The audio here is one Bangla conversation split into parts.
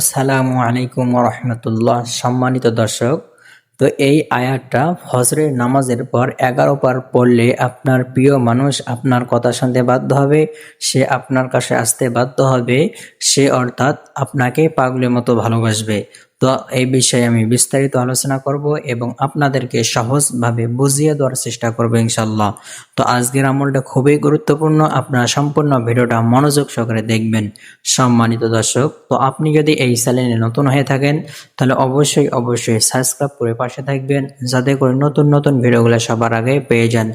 আসসালামু আলাইকুম রহমতুল্লাহ। সম্মানিত দর্শক, তো এই আয়াতটা ফজরের নামাজের পর এগারো পার পড়লে আপনার প্রিয় মানুষ আপনার কথা শুনতে বাধ্য হবে, সে আপনার কাছে আসতে বাধ্য হবে, সে অর্থাৎ আপনাকে পাগলের মতো ভালোবাসবে। তো এই বিষয়ে আমি বিস্তারিত আলোচনা করব এবং আপনাদেরকে সহজভাবে বুঝিয়ে দেওয়ার চেষ্টা করব ইনশাল্লাহ তো আজকের আমলটা খুবই গুরুত্বপূর্ণ। আপনারা সম্পূর্ণ ভিডিওটা মনোযোগ সহকারে দেখবেন। সম্মানিত দর্শক, তো আপনি যদি এই চ্যানেলে নতুন হয়ে থাকেন, তাহলে অবশ্যই অবশ্যই সাবস্ক্রাইব করে পাশে থাকবেন, যাতে করে নতুন নতুন ভিডিওগুলো সবার আগে পেয়ে যান।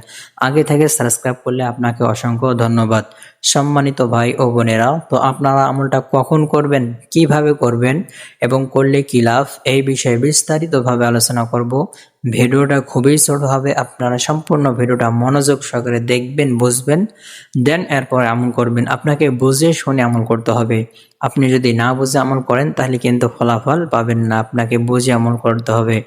আগে থেকে সাবস্ক্রাইব করলে আপনাকে অসংখ্য ধন্যবাদ। সম্মানিত ভাই ও বোনেরা, তো আপনারা আমলটা কখন করবেন, কীভাবে করবেন এবং করলে কি লাভ, এই বিষয়ে বিস্তারিতভাবে আলোচনা করব। ভিডিওটা খুবই ছোট হবে, আপনারা সম্পূর্ণ ভিডিওটা মনোযোগ সহকারে দেখবেন, বুঝবেন, দেন এরপর আমল করবেন। আপনাকে বুঝে শুনে আমল করতে হবে। আপনি যদি না বুঝে আমল করেন, তাহলে কিন্তু ফলাফল পাবেন না, আপনাকে বুঝে আমল করতে হবে।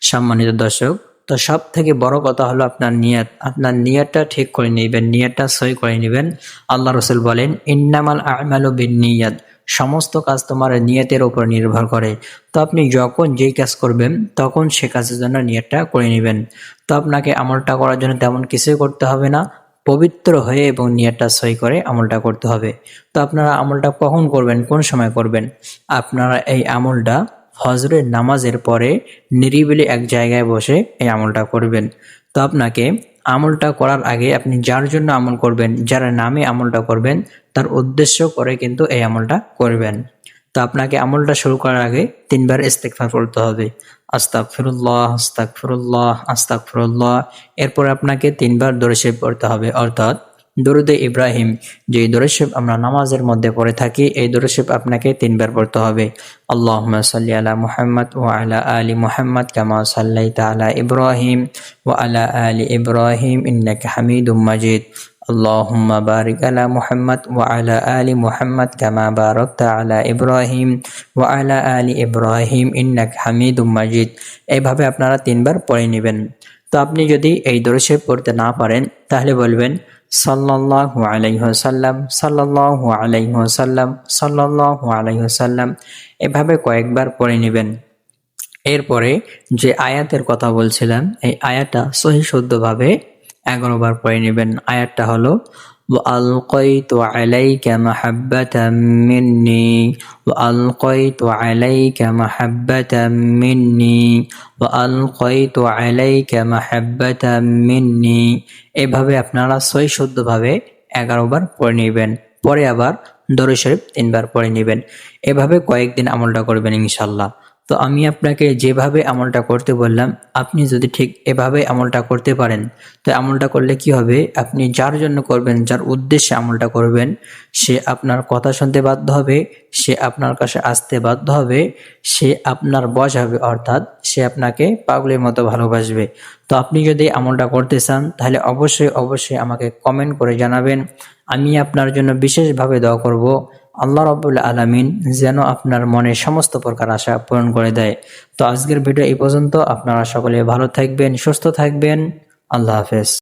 সম্মানিত দর্শক তো সব থেকে বড় কথা হলো আপনার নিয়ত। আপনার নিয়তটা ঠিক করে নেবেন, নিয়তটা সই করে নেবেন। আল্লাহ রসুল বলেন, ইন্নামাল আমালু বিন নিয়াত সমস্ত কাজ তোমার নিয়তের উপর নির্ভর করে। তো আপনি যখন যেই কাজ করবেন, তখন সে কাজের জন্য নিয়তটা করে নেবেন। তো আপনাকে আমলটা করার জন্য তেমন কিছুই করতে হবে না। পবিত্র হয়ে এবং নিয়তটা সই করে আমলটা করতে হবে। তো আপনারা আমলটা কখন করবেন, কোন সময় করবেন? আপনারা এই আমলটা ফজরের নামাজের পরে নিরিবিলি এক জায়গায় বসে এই আমলটা করবেন। তো আপনাকে আমলটা করার আগে আপনি যার জন্য আমল করবেন, যার নামে আমলটা করবেন, তার উদ্দেশ্য করে কিন্তু এই আমলটা করবেন। তো আপনাকে আমলটা শুরু করার আগে তিনবার ইস্তেকফার করতে হবে। আস্তাক ফিরুল্লাহ আস্তাক ফিরুল্লাহ আস্তাক ফিরুল্লাহ এরপর আপনাকে তিনবার দর্শে পড়তে হবে। অর্থাৎ দরুদে ইব্রাহিম যে দরশেব আমরা নামাজের মধ্যে পড়ে থাকি এই দরশেব আপনাকে তিনবার পড়তে হবে আল্লাহ সাল্লি আলা মুহাম্মদ ও আলা আলী মুহাম্মদ কামা সাল্লাই তালা ইব্রাহিম ও আলা আলী ইব্রাহিম ইন্নাক হামিদুম মাজিদ اللهم بارك على محمد وعلى آل محمد كما باركت على إبراهيم وعلى آل إبراهيم إنك حميد مجيد এইভাবে আপনারা তিনবার পড়ে নেবেন তো আপনি যদি এই দরশে পড়তে না পারেন তাহলে বলবেন সাল্লাল্লাহু আলাইহসাল্লাম ওয়াসাল্লাম আলাইহসাল্লাম আলাইহি আলাইহসাল্লাম এভাবে কয়েকবার পড়ে নেবেন। এরপরে যে আয়াতের কথা বলছিলাম, এই আয়াতটা সহি শুদ্ধভাবে এগারো বার পড়ে নেবেন। আয়াতটা হলো وألقيت عليك محبة مني وألقيت عليك محبة مني وألقيت عليك محبة مني এভাবে আপনারা সই শুদ্ধভাবে এগারো বার পড়ে নেবেন পরে আবার দরুদ শরীফ তিনবার পড়ে নেবেন এভাবে কয়েকদিন আমলটা করবেন ইনশাল্লাহ তো আমি আপনাকে যেভাবে আমলটা করতে বললাম, আপনি যদি ঠিক এভাবে আমলটা করতে পারেন, তো আমলটা করলে কি হবে? আপনি যার জন্য করবেন, যার উদ্দেশ্যে আমলটা করবেন, সে আপনার কথা শুনতে বাধ্য হবে, সে আপনার কাছে আসতে বাধ্য হবে, সে আপনার বস হবে, অর্থাৎ সে আপনাকে পাগলের মতো ভালোবাসবে। তো আপনি যদি আমলটা করতে চান, তাহলে অবশ্যই অবশ্যই আমাকে কমেন্ট করে জানাবেন। আমি আপনার জন্য বিশেষভাবে দোয়া করব। আল্লাহ রবুল্লা আলমিন যেন আপনার মনে সমস্ত প্রকার আশা পূরণ করে দেয়। তো আজকের ভিডিও এই পর্যন্ত। আপনারা সকলে ভালো থাকবেন, সুস্থ থাকবেন। আল্লাহ হাফেজ।